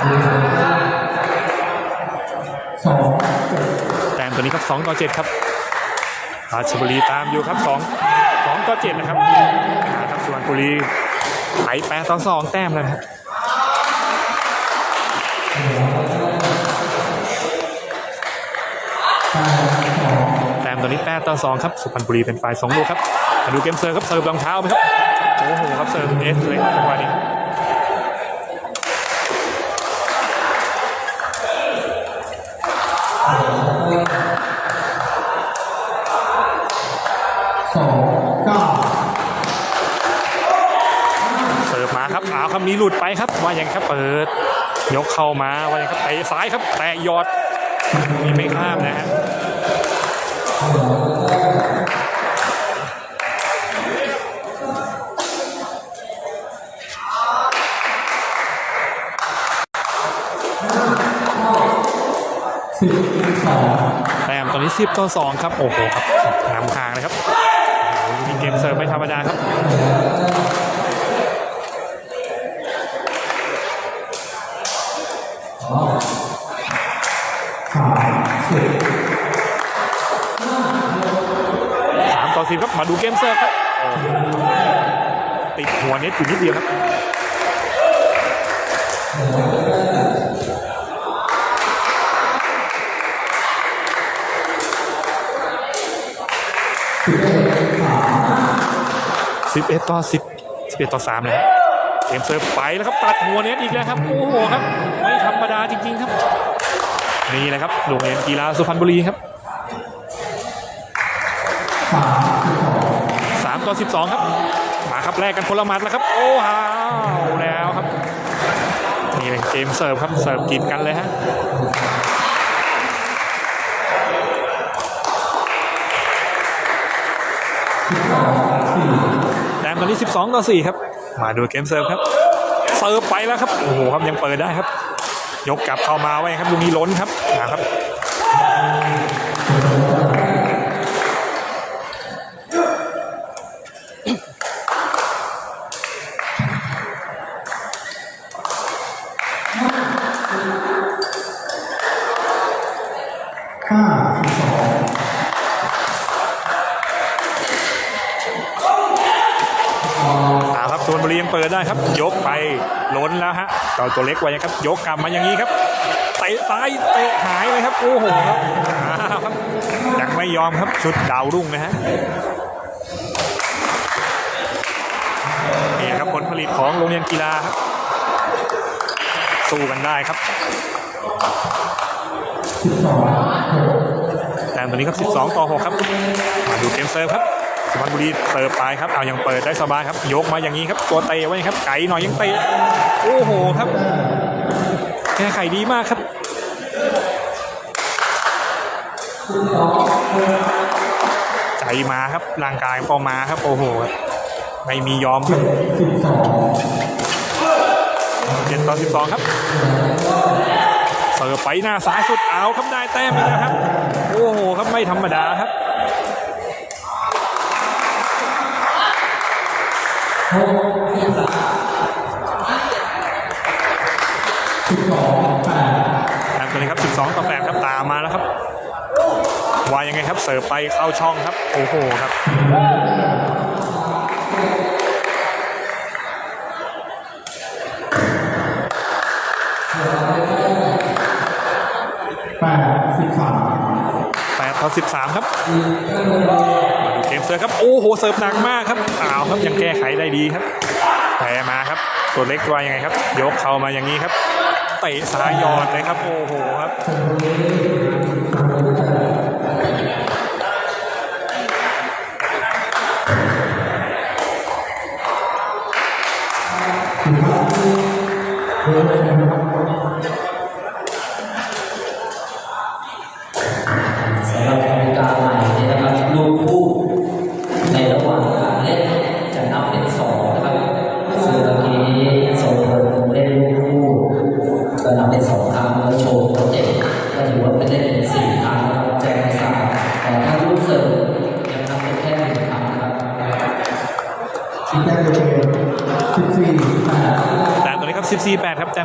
สองแต้มตัวนี้ครับ2ต่อ7ครับราชบุรีตามอยู่ครับ2 2ต่อ7นะครับอาครับสุพรรณบุรีไถ8ต่อ2แต้มแล้วนะครับแต้มตัวนี้8ต่อ2ครับสุพรรณบุรีเป็นฝ่าย2ลูกครับมาดูเกมเซิร์ฟครับเซิร์ฟรองเท้าไหมครับโอ้โหครับเซิร์ฟเอสเลยจังหวะนี้ นี้หลุดไปครับว่าอย่างครับเปิด ยกเข้ามาว่าอย่างครับเตะซ้ายครับแตะยอดมีไม่ข้ามนะฮะแต้มตอนนี้10ต่อ2ครับ โอ้โหครับนำห่างเลยครับมีเกมเสิร์ฟไม่ธรรมดาครับามต่อ10ครับ มาดูเกมเสิร์ฟครับ ติดหัวเน็ตอยู่นิดเดียวครับสิบเอ็ดสาม11ต่อ10 11ต่อ3เลยครับเกมเซิร์ฟไปแล้วครับ ตัดหัวเน็ตอีกแล้วครับ โอ้โหครับ ไม่ธรรมดาจริง ๆ ครับ นี่แหละครับโรงเรียนกีฬาสุพรรณบุรีครับสามต่อสิบสองครับ มาครับแลกกันคนละหมัดแล้วครับ โอ้ฮาวแล้วครับ นี่เลยเกมเสิร์ฟครับเสิร์ฟกินกันเลยฮะสิบสองสี่แต้มตอนนี้ 12 ต่อ 4 ครับ มาดูเกมเซิร์ฟครับ เซิร์ฟไปแล้วครับ โอ้โหครับยังเปิดได้ครับ ยกกลับเข้ามาไว้ครับลูกนี้ล้นครับนะครับองเอาครับส่วนบรียังเปิดได้ครับ ยก ล้นแล้วฮะต่อตัวเล็กไว้ครับ ยกกลับมาอย่างนี้ครับเตะซ้ายเตะหายเลยครับโอ้โหครับอ้าวครับยังไม่ยอมครับชุดดาวรุ่งนะฮะนี่ครับผลผลิตของโรงเรียนกีฬาครับสู้กันได้ครับแต้มตัวนี้ครับ 12 ต่อ 6 ครับ มาดูเกมเซิร์ฟครับ สุพรรณบุรีเสิร์ฟไปครับเอายังเปิดได้สบายครับ ยกมาอย่างนี้ครับ ตัวเตะไว้ครับ ไก่หน่อยยังเตะโอ้โหครับแก้ไขดีมากครับใจมาครับร่างกายพอมาครับโอ้โหไม่มียอมครับเจ็ดต่อสิบสองครับเสิร์ฟไปหน้าซ้ายสุดเอาครับได้แต้มแล้วครับ โอ้โหครับไม่ธรรมดาครับ หก สิบสามสิบสองแปดแต้มตัวนี้ครับ12ต่อ8ครับตามมาแล้วครับว่ายังไงครับเสิร์ฟไปเข้าช่องครับโอ้โหครับแปดสิบสาม8ต่อ13ครับมาดูเกม เสิร์ฟครับโอ้โหเสิร์ฟหนักมากครับอ้าวครับยังแก้ไขได้ดีครับแพ้มาครับตัวเล็กตัวยังไงครับยกเข้ามาอย่างนี้ครับเตะซ้ายยอดเลยครับโอ้โหครับ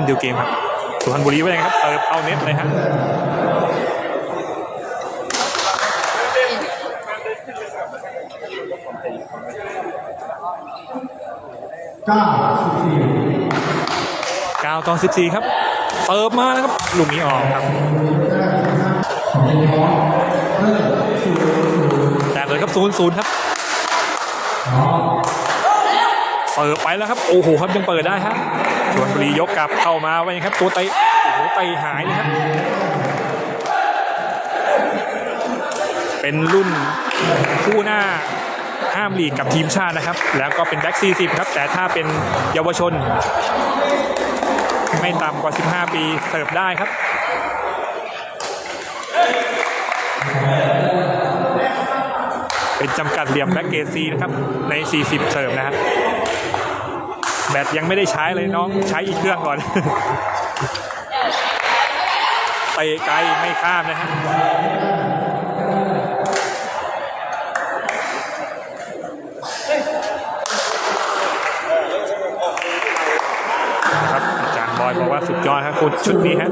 ดเกมสิบสี่แปดแต้มตัวนี้ครับ14 8ครับแต้มเดียวเกมครับสุพรรณบุรีว่ายังไงครับเติร์ฟเข้าเน็ตเลยฮะเก้าสิบสี่9ต่อ14ครับเติร์ฟมาแล้วครับลูกนี้ออกครับของเอ็นร้อนเริ่มศูนย์ศูนย์แต่เลยครับ 0 0ครับน้องเปิดไปแล้วครับโอ้โหครับยังเปิดได้ฮะสุพรรณบุรียกกลับเข้ามาไว้ครับ ตัวเตะโอ้โหเตะหายเลยครับ เป็นรุ่นคู่หน้าห้ามหลีกกับทีมชาตินะครับ แล้วก็เป็นแบ็กซีสิบครับ แต่ถ้าเป็นเยาวชน ไม่ต่ำกว่า 15 ปี เสิร์ฟได้ครับเป็นจำกัดเหลี่ยมแบ็กเกซีนะครับ ใน 40 เสิร์ฟนะครับ แบตยังไม่ได้ใช้เลยน้องใช้อีกเครื่องก่อนเตะไกลไม่ข้ามนะฮะครับอาจารย์บอยบอกว่าสุดยอดครับคุณชุดนี้ฮะ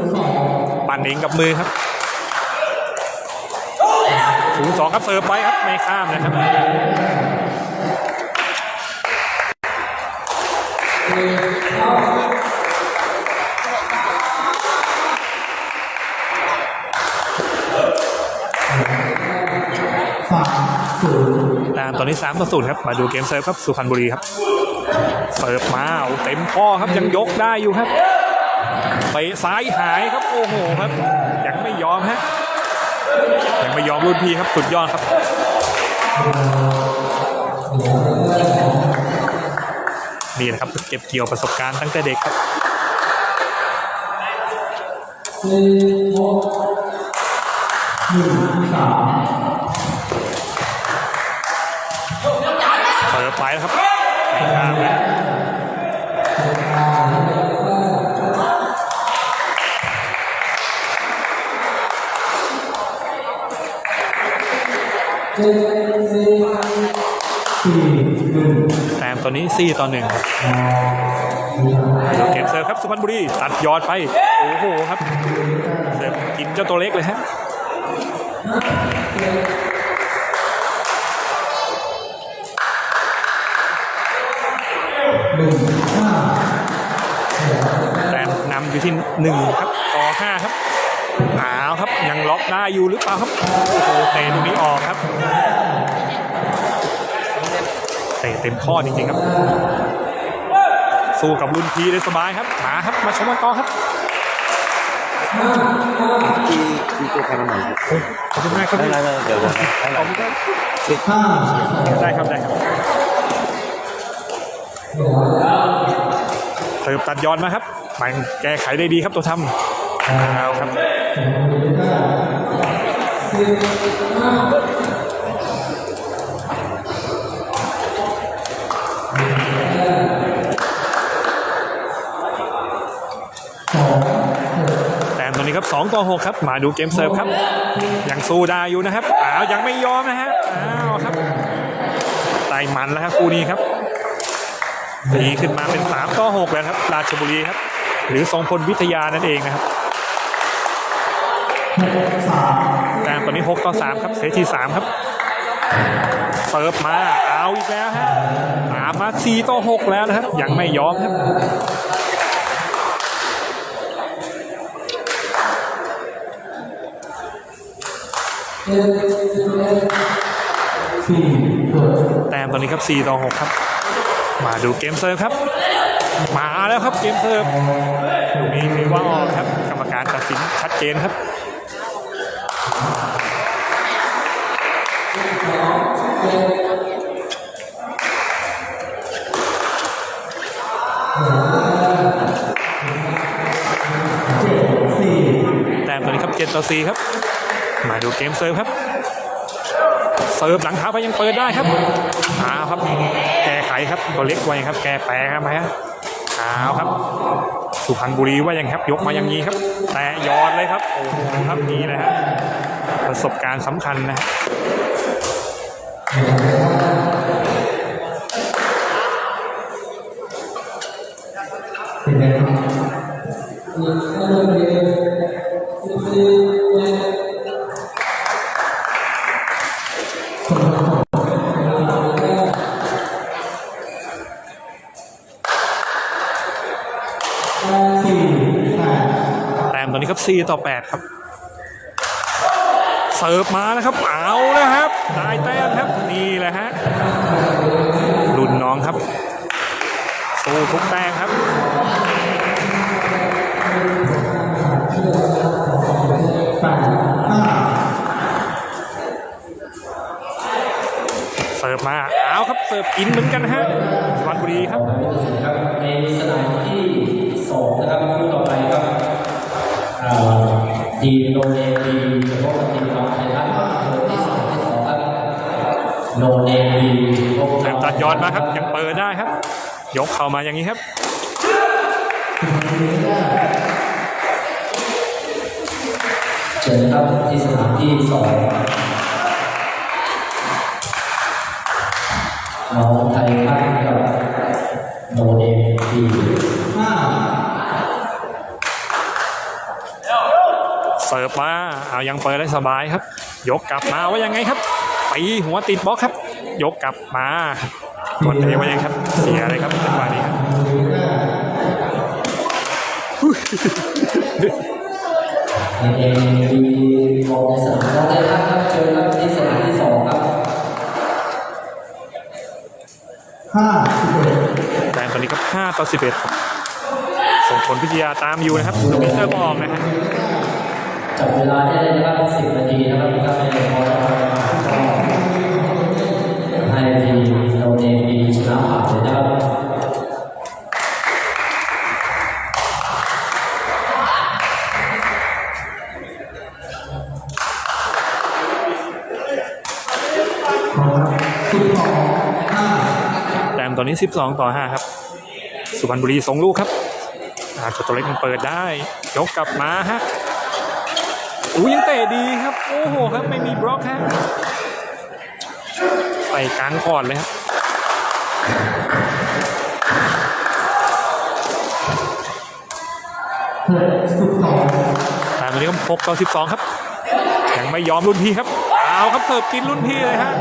ปั่นเองกับมือครับศูนย์สองครับเสิร์ฟไปครับไม่ข้ามนะครับ สามศูนย์ ตามตอนนี้3ต่อ0ครับ มาดูเกมเซิร์ฟครับสุพรรณบุรีครับ เสิร์ฟมาเต็มข้อครับยังยกได้อยู่ครับไปซ้ายหายครับโอ้โหครับ ยังไม่ยอมฮะยังไม่ยอมรุ่นพี่ครับสุดยอดครับ นี่นะครับเก็บเกี่ยวประสบการณ์ตั้งแต่เด็กครับหนึ่งสามเปิดไปแล้วครับไม่ข้ามนะ แต้มตัวนี้4ต่อ1ครับเกมเซิร์ฟครับสุพรรณบุรีตัดยอดไป โอ้โหครับเสิร์ฟกินเจ้าตัวเล็กเลยฮะหนึ่งห้าแต้มนำอยู่ที่1ครับต่อ5ครับอ้าวครับยังล็อกได้อยู่หรือเปล่าครับ โอ้โหเตะตรงนี้ออกครับ เตะเต็มข้อจริงๆครับ สู้กับรุ่นพีได้สบายครับมาครับมาชมกันต่อครับที่ที่เจอกันมาใหม่ครับขอบคุณมากครับได้ได้เดี๋ยวเดี๋ยวได้ขอบคุณครับห้าได้ครับได้ครับเสิร์ฟตัดยอนมาครับมันแก้ไขได้ดีครับตัวทำเอาครับ ต่อหครับ มาดูเกมเสิร์ฟครับ ยังสู้ได้อยู่นะครับอ้าวยังไม่ยอมนะฮะอ้าวครับไต่มันแล้วครับคู่นี้ครับตีขึ้นมาเป็น3ต่อ6แล้วครับ ราชบุรีครับ หรือทรงพลวิทยานั่นเองนะครับแต้มตอนนี้ 6 ต่อ 3 ครับเซตที่ 3 ครับเสิร์ฟมา เอาอีกแล้วฮะตามมา4ต่อ 6 แล้วนะครับ ยังไม่ยอมครับ สี่หก แต้มตอนนี้ครับ 4 ต่อ 6 ครับ มาดูเกมเซิร์ฟครับ มาแล้วครับเกมเซิร์ฟลูกนี้ถือว่าออกครับ กรรมการตัดสินชัดเจนครับสี่แต้มตอนนี้ครับ 7 ต่อ 4 ครับ มาดูเกมเซิร์ฟครับ เซิร์ฟหลังเท้าไปยังเปิดได้ครับเอาครับ แก้ไขครับตัวเล็กไว้ครับ แก้แปรครับไหมฮะเอาครับ สุพรรณบุรีว่ายังครับยกมาอย่างนี้ครับ แต่ยอดเลยครับโอ้โหครับนี่นะฮะประสบการณ์สำคัญนะ 4 ต่อ 8 ครับ เสิร์ฟมานะครับ เอาแล้วครับ ได้แต้มครับ นี่แหละฮะรุ่นน้องครับ สู้ทุกแต้มครับเสิร์ฟมาเอาครับเสิร์ฟกินเหมือนกันฮะสุพรรณบุรีครับผู้ตัดสินครับในสนามที่สองนะครับคู่ต่อไปครับ ทีมโนเนมดีจะพบกับทีมของไทยรัฐครับที่สองที่สองครับโนเนมดีพบแต้กับมตัดยอดมาครับยังเปิดได้ครับ ยกเข่ามาอย่างนี้ครับเชิญครับที่สนามที่สองน้องไทยรัฐกับโนเนมดีห้า เสิร์ฟมาเอายังเปิดได้สบายครับ ยกกลับมาว่ายังไงครับตีหัวติดบล็อกครับ ยกกลับมากดเอว่ายังไงครับ เสียเลยครับจังหวะนี้ครับเองดีมองในสนามน้องไทยรัฐครับเชิญครับที่สนามที่สองครับห้าสิบเอ็ดแต้มตอนนี้ครับ5ต่อ11ครับส่งผลพิทยาตามอยู่นะครับลูกมิสเตอร์บอมนะฮะ จับเวลาได้เลยนะครับสิบนาทีนะครับถ้าไม่พอก็ให้ทีมโนเนมีชนะผ่านเลยนะครับแต้มตอนนี้ 12 ต่อ 5 ครับ สุพรรณบุรีส่งลูกครับอาชตัวเล็กมันเปิดได้ ยกกลับมาฮะ อู้ยังเตะดีครับ โอ้โหครับไม่มีบล็อกฮะไปกลางคอร์ดเลยครับหกสิบสองแต้มตอนนี้ก็6ต่อ12ครับยังไม่ยอมรุ่นพี่ครับ เอาครับเสิร์ฟกินรุ่นพี่เลยฮะ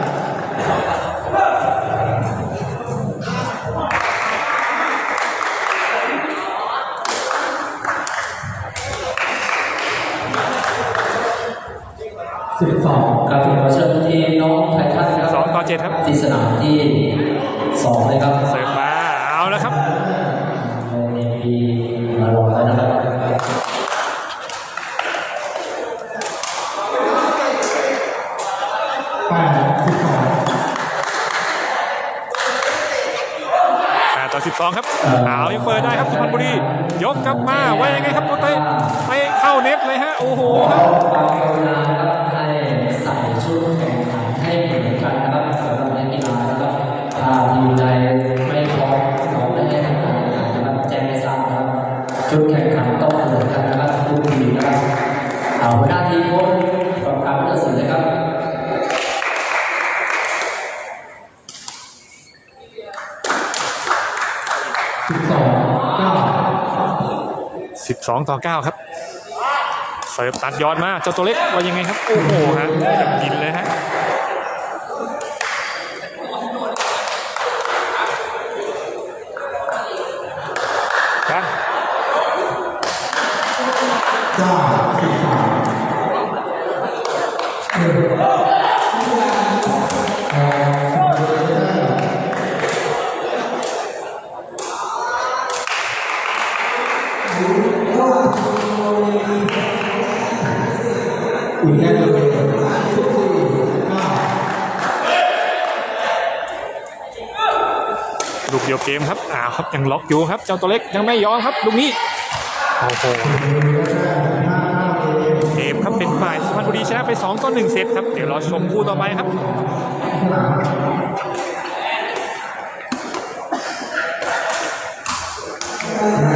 สิบสองครับขอเชิญทีมน้องไททันครับ2ต่อ7ครับ ที่สนามที่สองเลยครับเสิร์ฟมาเอาแล้วครับโนเนมดีมารอแล้วนะครับแปดสิบสอง8ต่อ 12 ครับเอายังเปิดได้ครับสุพรรณบุรี ยกกลับมาว่ายังไงครับตัวเตะเตะเข้าเน็ตเลยฮะ โอ้โหครับ 2 ต่อ 9 ครับ เสิร์ฟตัดยอดมาเจ้าตัวเล็กว่ายังไงครับ โอ้โหฮะจะกิน อีกแค่เดียวเองสิบสี่เก้าลูกเดียวเกมครับอ้าวครับยังล็อกอยู่ครับ เจ้าตัวเล็กยังไม่ยอมครับลูกนี้โอ้โหเกมครับเป็นฝ่ายสุพรรณบุรีชนะไป2ต่อ1เซตครับ เดี๋ยวรอชมคู่ต่อไปครับใน